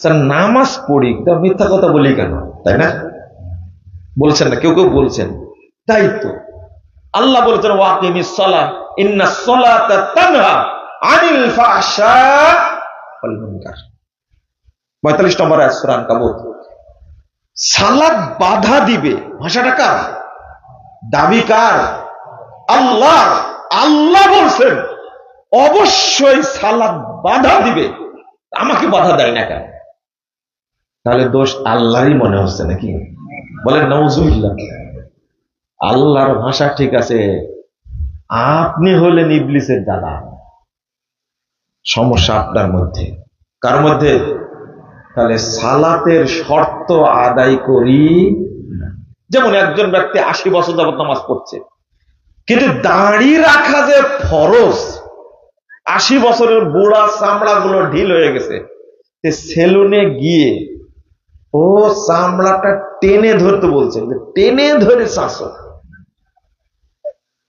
Sir, নামাজ পড়ি তা মিথ্যা কথা বলি কেন? তাই না? বলছেন না, কেউ কেউ বলছেন। তাই তো। আল্লাহ বলছেন ওয়াকিমিস সালাহ, ইন্না সালাতা তানহা আনিল ফাহশা ওয়াল মুনকার। 45 নম্বর আয়াত, সূরা আনকাবুত সালাত বাধা দিবে, ভাষাটা কার? দাবি কার? আল্লাহ আল্লাহ বলছেন, অবশ্যই সালাত বাধা দিবে। আমাকে বাধা দেয় না কেন? তাহলে দোষ আল্লাহরই মনে হচ্ছে নাকি? বলেন নজুবিল্লাহ আল্লাহর ভাষা ঠিক আছে আপনি হলেন ইবলিসের দাদা। সমস্যা আপনার মধ্যে। কার মধ্যে? তাহলে সালাতের শর্ত আদায় করি। যেমন একজন ব্যক্তি আশি বছর যাবত নামাজ পড়ছে কিন্তু দাড়ি রাখা যে ফরজ আশি বছরের বুড়া চামড়া গুলো ঢিল হয়ে গেছে সেলুনে গিয়ে ও চামড়াটা টেনে ধরতে বলছে টেনে ধরে চাষো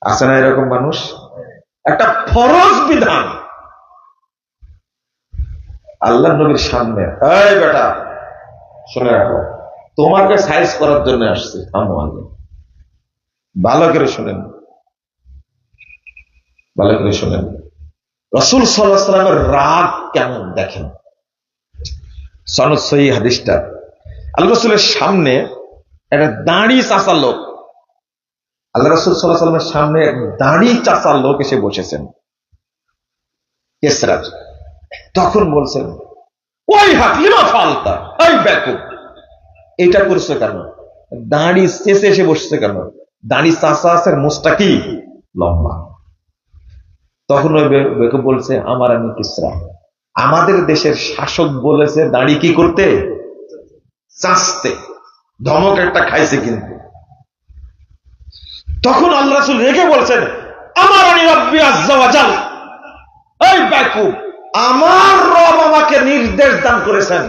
আছে না এরকম মানুষ? একটা ফরজ বিধান। আল্লাহ নবীর সামনে। এই বেটা, শুনে রাখো। তোমাকে সাইজ করার জন্য আসছে আগে। ভালো করে শুনেন। ভালো করে শুনেন। রসুল সাল্লাহ সাল্লামের রাগ কেমন দেখেন? সনদ সহি হাদিসটা। আল্লাহ রসুলের সামনে একটা দাঁড়ি চাষার লোক। আল্লাহ রসুল সাল্লাহ সাল্লামের সামনে দাঁড়ি চাষার লোক এসে বসেছেন। কেসরাজ তখন বলছেন, ওই হাকলিমা ফালতা ওই এটা করছে কেন? দাঁড়ি শেষে এসে বসছে কেন? দাঁড়ি চাষা আছে কি? লম্বা। তখন ওই বেকুব বলছে, আমার আমি কিসরা। আমাদের দেশের শাসক বলেছে দাঁড়ি কি করতে? চাষতে ধমক একটা খাইছে কিন্তু। তখন আল্লাহ রাসূল রেগে বলছেন আমার রব্বি আজ্জা এই বেকুব আমার রব আমাকে নির্দেশ দান করেছেন।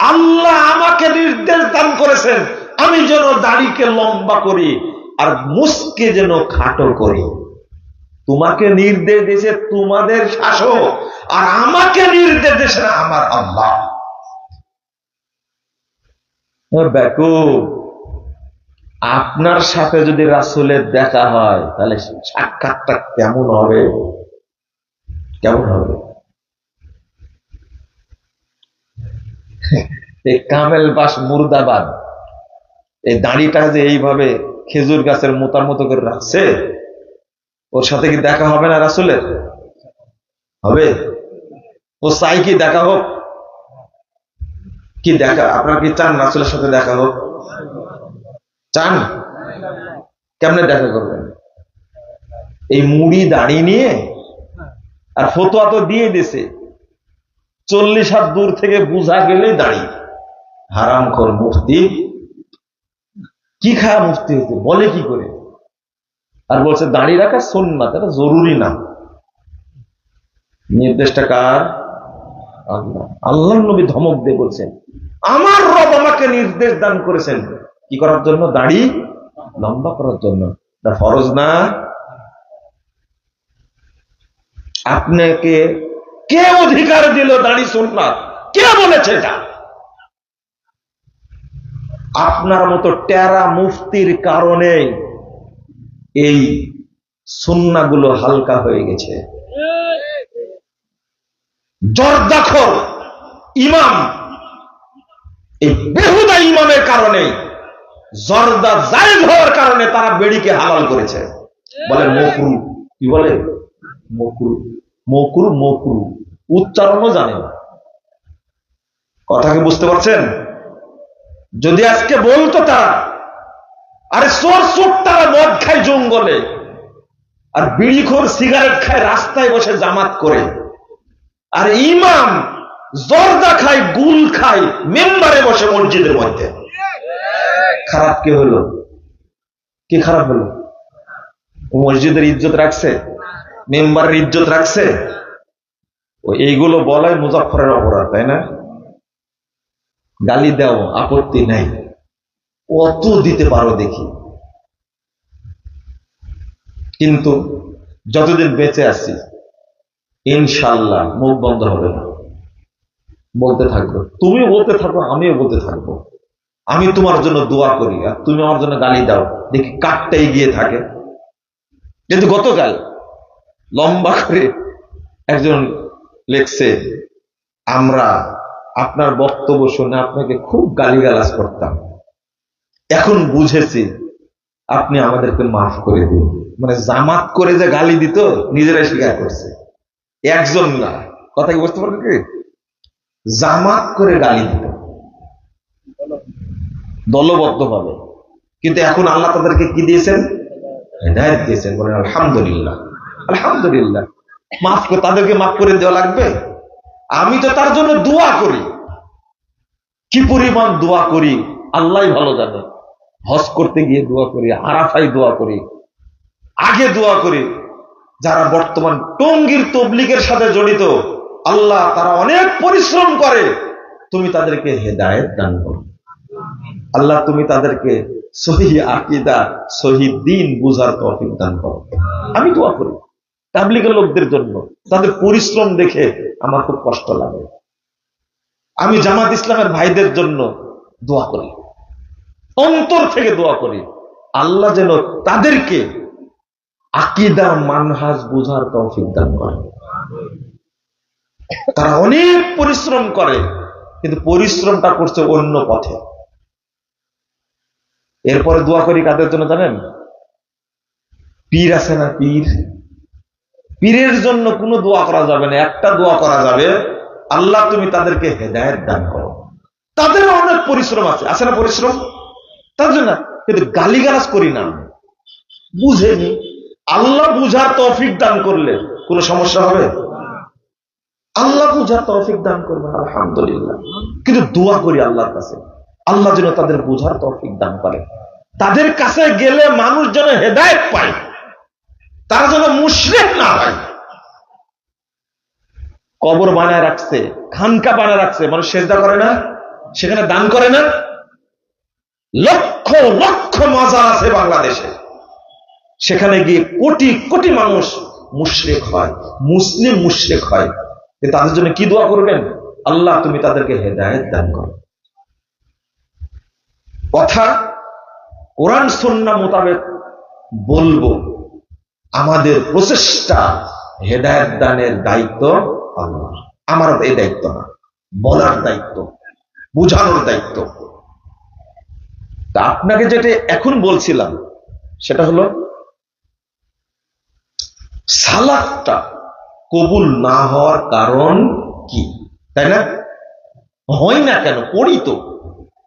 আল্লাহ আমাকে নির্দেশ দান করেছেন, আমি যেন দাড়িকে লম্বা করি আর মুসকে যেন খাটো করি। তোমাকে নির্দেশ দিয়েছে তোমাদের শাসক, আর আমাকে নির্দেশ দিয়েছে আমার আল্লাহ। বেকুব আপনার সাথে যদি রাসুলের দেখা হয়, তাহলে সাক্ষাৎটা কেমন হবে? কেমন হবে? এই কামেল বাস মুর্দাবাদ, এই দাড়িটা যে এইভাবে খেজুর গাছের মোতার মতো করে রাখছে ওর সাথে কি দেখা হবে না রাসুলের? হবে? ও চাই কি দেখা হোক? কি দেখা, আপনার কি চান রাসুলের সাথে দেখা হোক? চান? কেমনে দেখা করবেন? এই মুড়ি, দাড়ি নিয়ে আর ফতোয়া তো দিয়ে দিছে। চল্লিশ হাত দূর থেকে বুঝা গেলে দাড়ি। হারাম কর মুফতি। কি খা মুফতি হতে বলে কি করে? আর বলছে দাড়ি রাখা সুন্নাত, এটা জরুরি না। নির্দেশটা কার? আল্লাহ। নবী ধমক দিয়ে বলছেন, আমার রব আমাকে নির্দেশ দান করেছেন। কি করার জন্য? দাড়ি লম্বা করার জন্য। ফরজ না? আপনাকে কে অধিকার দিল দাড়ি সুন্নাত? কে বলেছে এটা? আপনার মতো টেরা মুফতির কারণে এই সুন্নাগুলো হালকা হয়ে গেছে। জর্দাখর ইমাম, এই বেহুদা ইমামের কারণে, জর্দা জায়েজ হওয়ার কারণে তারা বেড়িকে হালাল করেছে। বলে মকরু, কি বলে? মকরু মকরু মকরু। উচ্চারণও জানে না। কথা কি বুঝতে পারছেন? যদি আজকে বলতো তারা আরে চোর চোর তারা মদ খায় জঙ্গলে, আর বিড়িখোর সিগারেট খায় রাস্তায় বসে জামাত করে। আর ইমাম জর্দা খায়, গুল খায় মেম্বারে বসে মসজিদের মধ্যে। খারাপ কি হলো? কি খারাপ হলো? মসজিদের ইজ্জত রাখছে? মেম্বারের ইজ্জত রাখছে? ও এইগুলো বলাই মুজাফরের অপরাধ, তাই না? গালি দেও, আপত্তি নাই। কত দিতে পারো দেখি। কিন্তু যতদিন বেঁচে আছি ইনশাল্লাহ মুখ বন্ধ হবে না। বলতে থাকব। তুমিও বলতে থাকো, আমিও বলতে থাকব। আমি তোমার জন্য দোয়া করি, আর তুমি আমার জন্য গালি দাও। দেখি কাঠটা গিয়ে থাকে। কিন্তু গতকাল লম্বা করে একজন লেখছে, আমরা আপনার বক্তব্য শুনে আপনাকে খুব গালিগালাজ করতাম। এখন বুঝেছি, আপনি আমাদেরকে মাফ করে দিন। মানে জামাত করে যে গালি দিত, নিজেরাই স্বীকার করছে। একজন না। কথা কি বুঝতে পারবেন কি? জামাত করে গালি দিত। দলবদ্ধ ভাবে কিন্তু এখন আল্লাহ তাদেরকে কি দিয়েছেন? হেদায়ত দিয়েছেন। বলেন, আলহামদুলিল্লাহ। আলহামদুলিল্লাহ। মাফ করে তাদেরকে মাফ করে দেওয়া লাগবে? আমি তো তার জন্য দোয়া করি। কি পরিমাণ দোয়া করি? আল্লাহ ভালো জানে। হজ করতে গিয়ে দোয়া করি আরাফাই দোয়া করি, আগে দোয়া করি। যারা বর্তমান টঙ্গির তবলিগের সাথে জড়িত, আল্লাহ তারা অনেক পরিশ্রম করে। তুমি তাদেরকে হেদায়েত দান করো। আল্লাহ তুমি তাদেরকে সহি আকিদা, সহি দিন বুঝার তৌফিক দান করো। আমি দোয়া করি তাবলিগের লোকদের জন্য। তাদের পরিশ্রম দেখে আমার খুব কষ্ট লাগে। আমি জামাত ইসলামের ভাইদের জন্য দোয়া করি। অন্তর থেকে দোয়া করি। আল্লাহ যেন তাদেরকে আকিদা মানহাজ বুঝার তৌফিক দান করে তারা অনেক পরিশ্রম করে, কিন্তু পরিশ্রমটা করছে অন্য পথে। এরপরে দোয়া করি কাদের জন্য জানেন? পীর আছে না পীর? পীরের জন্য কোনো দোয়া করা যাবে না, একটা দোয়া করা যাবে, আল্লাহ তুমি তাদেরকে হেদায়ত দান করো। তাদের অনেক পরিশ্রম আছে। আছে না পরিশ্রম? তার জন্য কিন্তু গালিগালাজ করি না। বুঝেনি। আল্লাহ বুঝার তৌফিক দান করলে কোনো সমস্যা হবে? আল্লাহ বুঝার তৌফিক দান করবে, আলহামদুলিল্লাহ। কিন্তু দোয়া করি আল্লাহর কাছে। আল্লাহ যেন তাদের বুঝার তৌফিক দান করে। তাদের কাছে গেলে মানুষ যেন হেদায়ত পায়। তারা যেন মুশরিক না হয়। কবর বানায় রাখছে, খানকা বানায় রাখছে, মানুষ সেজদা করে না? সেখানে দান করে না? লক্ষ লক্ষ মাজার আছে বাংলাদেশে। সেখানে গিয়ে কোটি কোটি মানুষ মুশরিক হয়, মুসলিম মুশরিক হয়। তাদের জন্য কি দোয়া করবেন? আল্লাহ, তুমি তাদেরকে হেদায়েত দান করো। কথা কোরআন সন্না মোতাবেক বলব, আমাদের প্রচেষ্টা হেদায়ত দানের দায়িত্ব আল্লাহ আমার এই দায়িত্ব না, বলার দায়িত্ব, বুঝানোর দায়িত্ব। তা আপনাকে যেটা এখন বলছিলাম, সেটা হলো, সালাদটা কবুল না হওয়ার কারণ কি? তাই না? হয় না কেন? পড়ি তো।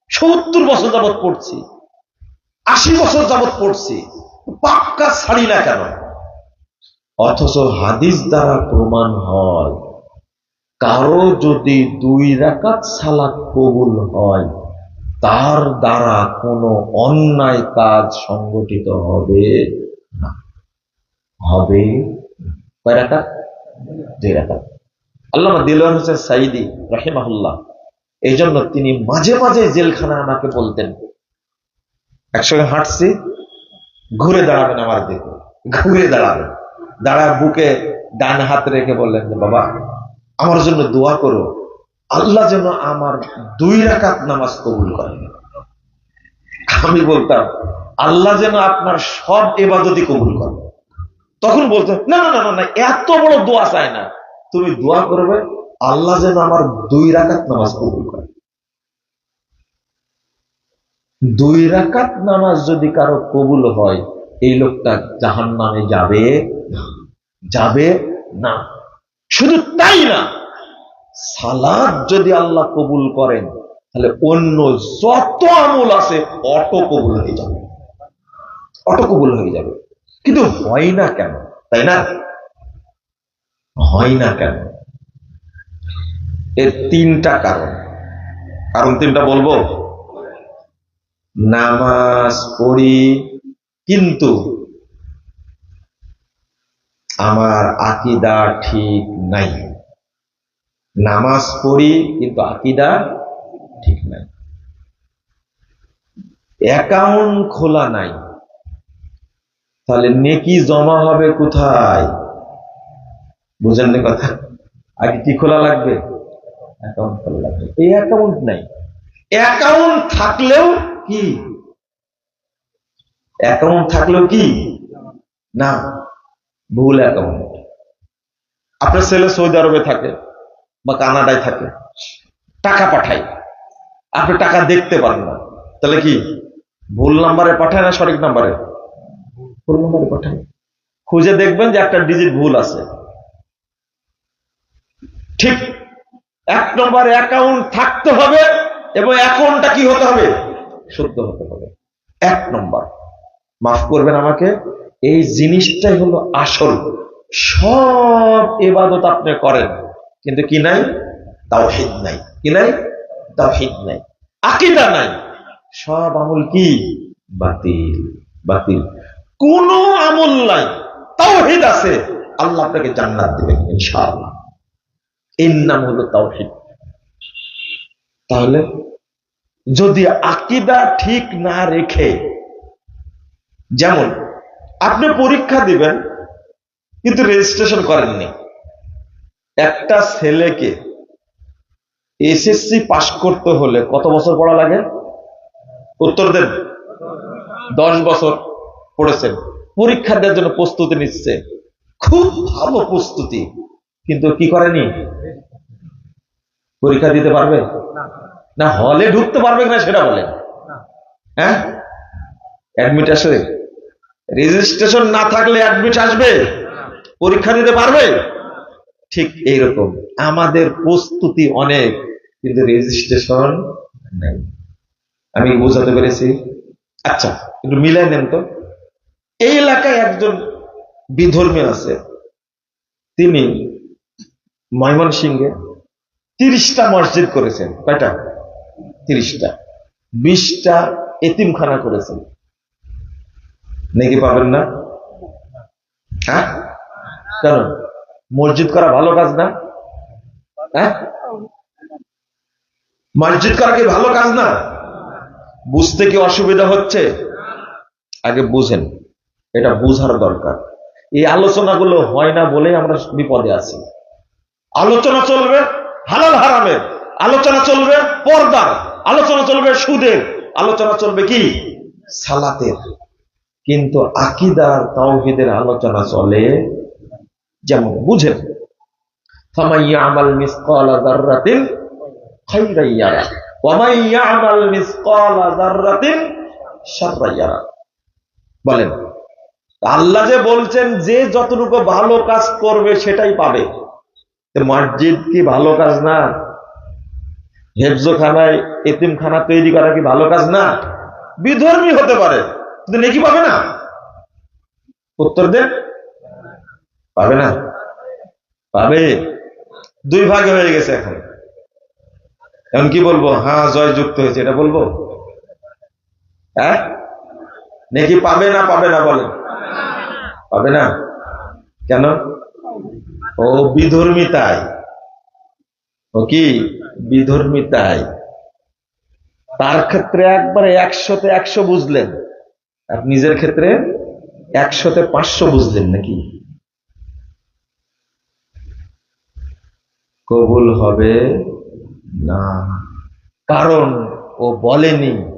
সত্তর বছর যাবৎ পড়ছি। আশি বছর যাবৎ পড়ছি। পাক্কা ছাড়ি না কেন? অথচ হাদিস দ্বারা প্রমাণ হয়, কারও যদি দুই রাকাত সালাত কবুল হয় তার দ্বারা কোনো অন্যায় কাজ সংগঠিত হবে না। হবে আল্লামা দিলওয়ার হোসেন সাইদি রাহিমাহুল্লাহ এই জন্য তিনি মাঝে মাঝে জেলখানা আমাকে বলতেন, একসঙ্গে হাঁটছি, ঘুরে দাঁড়াবেন আমার দিকে, ঘুরে দাঁড়াবেন। দাঁড়া বুকে ডান হাত রেখে বললেন, বাবা, আমার জন্য দোয়া করো আল্লাহ যেন আমার দুই রাকাত নামাজ কবুল করেন। আমি বলতাম, আল্লাহ যেন আপনার সব এবাদতি কবুল করে তখন বলতেন না না না না না, এত বড় দোয়া চায় না। তুমি দোয়া করবে, আল্লাহ যেন আমার দুই রাকাত নামাজ কবুল করে দুই রাকাত নামাজ যদি কারও কবুল হয়, এই লোকটা জাহান নামে যাবে যাবে না। শুধু তাই না সালাদ যদি আল্লাহ কবুল করেন, তাহলে অন্য যত আমল আছে অটো কবুল হয়ে যাবে। অটো কবুল হয়ে যাবে। কিন্তু হয় না কেন? তাই না? হয় না কেন? এর তিনটা কারণ। কারণ তিনটা বলব। নামাজ পড়ি, কিন্তু আমার আকিদা ঠিক নাই। নামাজ পড়ি, কিন্তু আকিদা ঠিক নাই। অ্যাকাউন্ট খোলা নাই। তাহলে নেকি জমা হবে কোথায়? বুঝেন নি কথা? আগে কি খোলা লাগবে? অ্যাকাউন্ট খোলা লাগবে। এই অ্যাকাউন্ট নাই। অ্যাকাউন্ট থাকলেও কি? অ্যাকাউন্ট থাকলেও কি? না। ভুল অ্যাকাউন্ট। আপনার ছেলে সৌদি আরবে থাকে। বা কানাডায় থাকে। টাকা পাঠায়। আপনি টাকা দেখতে পারেন না। তাহলে কি ভুল নাম্বারে পাঠায় না সঠিক নাম্বারে ভুল নাম্বারে পাঠায়। খুঁজে দেখবেন যে একটা ডিজিট ভুল আছে। ঠিক এক নম্বর অ্যাকাউন্ট থাকতে হবে এবং অ্যাকাউন্টটা কি হতে হবে? শুদ্ধ হতে হবে। এক নম্বর মাফ করবেন আমাকে এই জিনিসটাই হলো আসল। সব এবাদত আপনি করেন। কিন্তু কি নাই? তাওহিদ নাই। কি নাই? তাওহিদ নাই। আকিদা নাই। সব আমল কি? বাতিল বাতিল। কোন আমল নাই। তাওহিদ আছে। আল্লাহ আপনাকে জান্নাত দিবেন, ইনশাআল্লাহ। এর নাম হলো তাওহিদ। তাহলে যদি আকিদা ঠিক না রেখে, যেমন আপনি পরীক্ষা দিবেন, কিন্তু রেজিস্ট্রেশন করেননি একটা ছেলেকে এসএসসি পাশ করতে হলে কত বছর পড়া লাগে? উত্তর দেন। দশ বছর পড়েছেন। পরীক্ষা দেওয়ার জন্য প্রস্তুতি নিচ্ছে। খুব ভালো প্রস্তুতি। কিন্তু কি করেনি? পরীক্ষা দিতে পারবে? না, হলে ঢুকতে পারবে কিনা সেটা বলেন। হ্যাঁ? অ্যাডমিট আসবে রেজিস্ট্রেশন না থাকলে অ্যাডমিট আসবে। পরীক্ষা দিতে পারবে? ঠিক এইরকম। আমাদের প্রস্তুতি অনেক, কিন্তু রেজিস্ট্রেশন নেই। আমি বোঝাতে পেরেছি? আচ্ছা একটু মিলাই নেন তো। এই এলাকায় একজন বিধর্মী আছে। তিনি ময়মনসিংহে তিরিশটা মসজিদ করেছেন। কয়টা? তিরিশটা। বিশটা এতিমখানা করেছেন। নাকি পাবেন না? হ্যাঁ? কেন? মসজিদ করা ভালো কাজ না? হ্যাঁ? মসজিদ করা কি ভালো কাজ না? বুঝতে কি অসুবিধা হচ্ছে? আগে বুঝেন, এটা বুঝার দরকার। এই আলোচনাগুলো হয় না বলেই আমরা বিপদে আছি। আলোচনা চলবে হালাল হারামের, আলোচনা চলবে পর্দার, আলোচনা চলবে সুদের, আলোচনা চলবে কি? সালাতের। কিন্তু আকিদার, তাওহিদের আলোচনা চলে যেমন বুঝেন। আমাল বলেন, আল্লাহ যে বলছেন যে যতটুকু ভালো কাজ করবে সেটাই পাবে। মসজিদ কি ভালো কাজ না? হেফজোখানায় এতিমখানা তৈরি করা কি ভালো কাজ না? বিধর্মী হতে পারে, কিন্তু নেকি পাবে না? উত্তর দেন। পাবে না? পাবে। দুই ভাগে হয়ে গেছে এখন। এখন কি বলব? হ্যাঁ জয় যুক্ত হয়েছে, এটা বলব? হ্যাঁ? নেকি পাবে না পাবে না বলেন। পাবে না? কেন? ও বিধর্মিতায়। ও কি? বিধর্মিতায়। তার ক্ষেত্রে একবারে একশোতে একশো বুঝলেন। আর নিজের ক্ষেত্রে একশোতে পাঁচশো বুঝলেন নাকি? কবুল হবে না। কারণ ও বলেনি,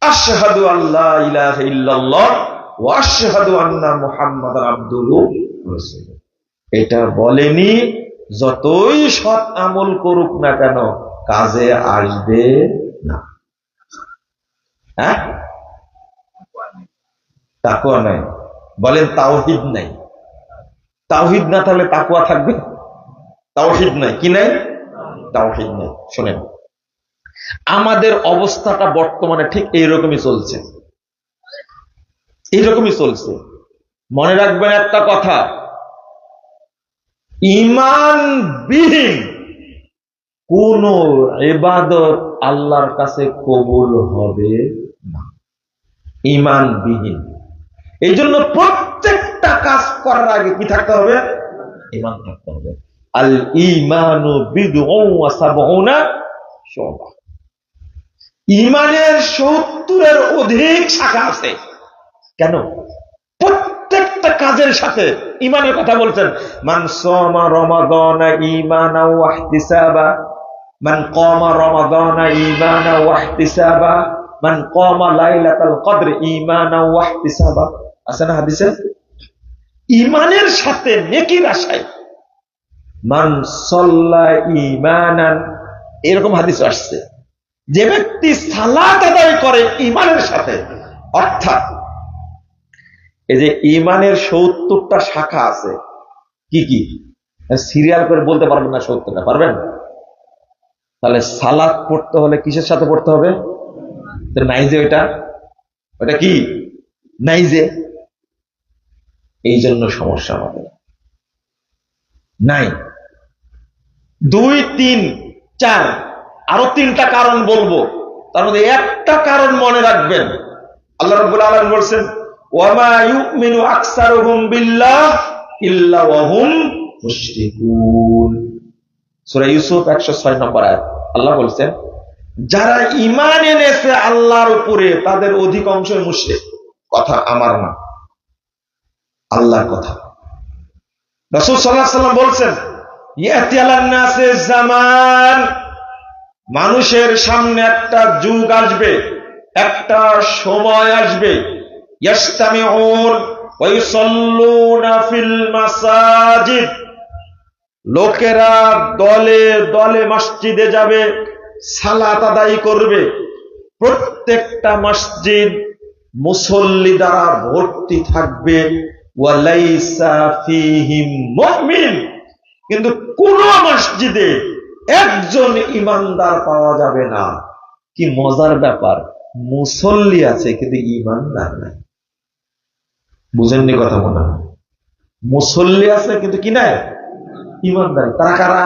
আশহাদু আল্লাহ ইলাহা ইল্লাল্লাহ ওয়া আশহাদু আন্না এটা বলেনি, যতই সৎ আমল করুক না কেন, কাজে আসবে না। হ্যাঁ? তাকুয়া নাই। বলেন তাওহিদ নাই। তাওহিদ না থাকলে তাকুয়া থাকবে? তাওহিদ নাই। কি নাই? তাওহিদ নাই। শোনেন। আমাদের অবস্থাটা বর্তমানে ঠিক এইরকমই চলছে। এইরকমই চলছে। মনে রাখবেন একটা কথা। ইমানবিহীন কোন এবাদত আল্লাহর কাছে কবুল হবে না। ইমানবিহীন এই জন্য প্রত্যেকটা কাজ করার আগে কি থাকতে হবে? ইমান থাকতে হবে। আল ইমানু বিদুনা ইমানের সত্তরের অধিক শাখা আছে। কেন? প্রত্যেকটা কাজের সাথে ইমানের কথা বলছেন। মান সমা রমাদানা ঈমানা ওয়া ইহতিসাবা, মান কমা রমাদানা ঈমানা ওয়া ইহতিসাবা, মান কমা লাইলাতাল কদর ঈমানা ওয়া ইহতিসাবা। আছে না হাদিসে? ইমানের সাথে নেকির আশায় মান ইমানান এরকম হাদিস আসছে। যে ব্যক্তি সালাত আদায় করে ইমানের সাথে, অর্থাৎ এই যে ইমানের সত্তরটা শাখা আছে, কি কি? সিরিয়াল করে বলতে পারবেন না সত্তরটা, পারবেন? তাহলে সালাদ পড়তে হলে কিসের সাথে পড়তে হবে? তো নাই যে ওইটা ওটা কি? নাই যে এই জন্য সমস্যা আমাদের। নাই। দুই, তিন, চার। আরও তিনটা কারণ বলব। তার মধ্যে একটা কারণ মনে রাখবেন। আল্লাহ রাব্বুল আলামিন বলছেন, ওয়ামা ইউমিনু আকসারুহুম বিল্লাহ ইল্লা ওয়া হুম মুশরিকুন। সূরা ইউসুফ 106 নম্বর আয়াত। আল্লাহ বলছেন, যারা ঈমান এনেছে আল্লাহর উপরে, তাদের অধিকাংশই মুশরিক। কথা আমার না, আল্লাহর কথা। রাসূল আলাইহি সাল্লাম বলছেন জামান। মানুষের সামনে একটা যুগ আসবে, একটা সময় আসবে। লোকেরা দলে দলে মসজিদে যাবে, সালাত আদায় করবে। প্রত্যেকটা মসজিদ মুসল্লি দ্বারা ভর্তি থাকবে। ওয়ালাইসা ফীহিম মুমিন। কিন্তু কোন মসজিদে একজন ইমানদার পাওয়া যাবে না। কি মজার ব্যাপার, মুসল্লি আছে কিন্তু ইমানদার নাই। বুঝেননি কথা মনে মুসল্লি আছে কিন্তু কি নাই? ইমানদার। তারা কারা?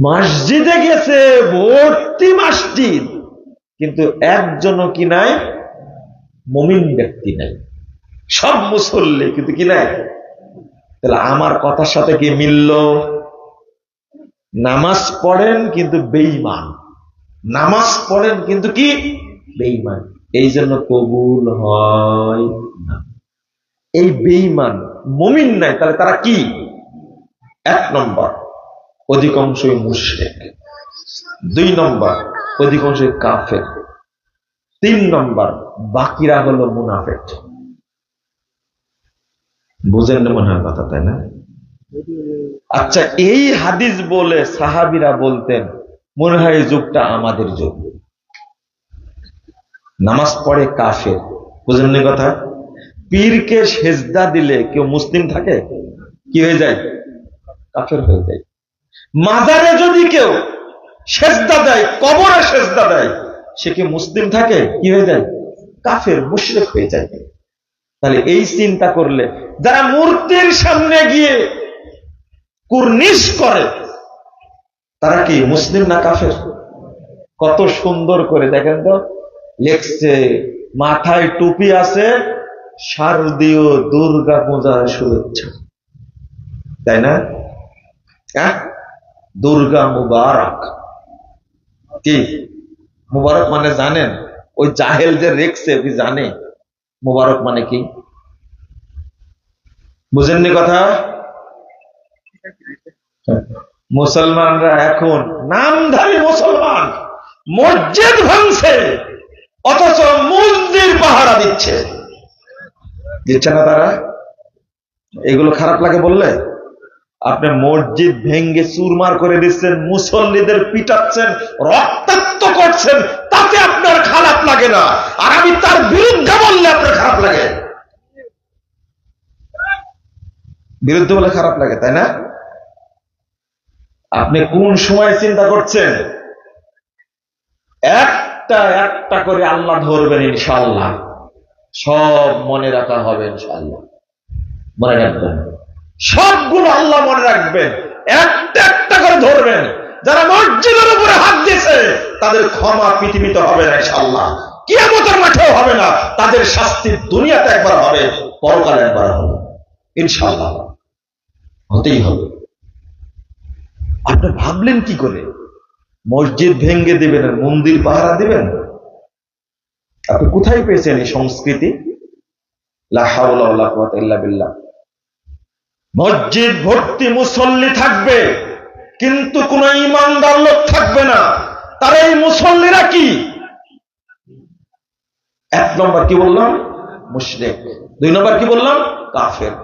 মসজিদে গেছে, ভর্তি মসজিদ। কিন্তু একজনও কি নাই? মমিন ব্যক্তি নাই। সব মুসল্লি কিন্তু কি নাই? তাহলে আমার কথার সাথে কি মিলল? নামাজ পড়েন কিন্তু বেঈমান। নামাজ পড়েন কিন্তু কি? বেঈমান। এই জন্য কবুল হয় না। এই বেঈমান মমিন নাই, তাহলে তারা কি? এক নম্বর, অধিকাংশই মুশরিক। দুই নম্বর, অধিকাংশই কাফের। তিন নম্বর, বাকিরা হলো মুনাফেক। বুঝেন না মনে হয় কথা, তাই না? আচ্ছা এই হাদিস বলে সাহাবিরা বলতেন, মনে হয় যুগটা আমাদের যুগ। নামাজ পড়ে কাফের বুঝলেন না কথা? পীরকে সেজদা দিলে কেউ মুসলিম থাকে? কি হয়ে যায়? কাফের হয়ে যায়। মাজারে যদি কেউ সেজদা দেয়, কবরে সেজদা দেয়, সে কি মুসলিম থাকে? কি হয়ে যায়? কাফের, মুশরিক হয়ে যায়। তাহলে এই চিন্তা করলে যারা মূর্তির সামনে গিয়ে কুর্নিশ করে, তারা কি মুসলিম না কাফের? কত সুন্দর করে, দেখেন তো, লেখছে, মাথায় টুপি আছে, শারদীয় দুর্গা পূজার শুভেচ্ছা। তাই না? হ্যাঁ? দুর্গা মুবারক। কি? মুবারক মানে জানেন? ওই জাহেল যে রেখছে জানে মুবারক মানে কি? বুঝেননি কথা? মুসলমানরা এখন নামধারী মুসলমান, মসজিদ ভাঙছে, অথচ মন্দির পাহারা দিচ্ছে। দিচ্ছে না তারা? এগুলো খারাপ লাগে বললে? আপনি মসজিদ ভেঙ্গে চুরমার করে দিচ্ছেন, মুসল্লিদের পিটাচ্ছেন, রক্তাক্ত করছেন, তাতে আপনার খারাপ লাগে না। আর আমি তার বিরুদ্ধে বললে আপনার খারাপ লাগে। বিরুদ্ধে বলে খারাপ লাগে, তাই না? আপনি কোন সময় চিন্তা করছেন? একটা একটা করে আল্লাহ ধরবেন ইনশাল্লাহ সব মনে রাখা হবে ইনশাল্লাহ মনে রাখবেন। সবগুলো আল্লাহ মনে রাখবেন। একটা একটা করে ধরবেন। যারা মসজিদের উপরে হাত দিয়েছে, তাদের ক্ষমা পৃথিবীতে হবে না ইনশাল্লাহ কিয়ামতের মাঠেও হবে না। তাদের শাস্তি দুনিয়াতে একবার হবে, পরকালে একবার হবে। ইনশাল্লাহ হতেই হবে। আপনি ভাবলেন কি করে? মসজিদ ভেঙ্গে দিবেন আর মন্দির পাহারা দিবেন? আপনি কোথায় পেয়েছেন এই সংস্কৃতি? মসজিদ ভর্তি মুসল্লি থাকবে, কিন্তু কোন ইমানদার লোক থাকবে না। তার এই মুসল্লিরা কি? এক নম্বর কি বললাম? মুশরিক। দুই নম্বর কি বললাম? কাফের।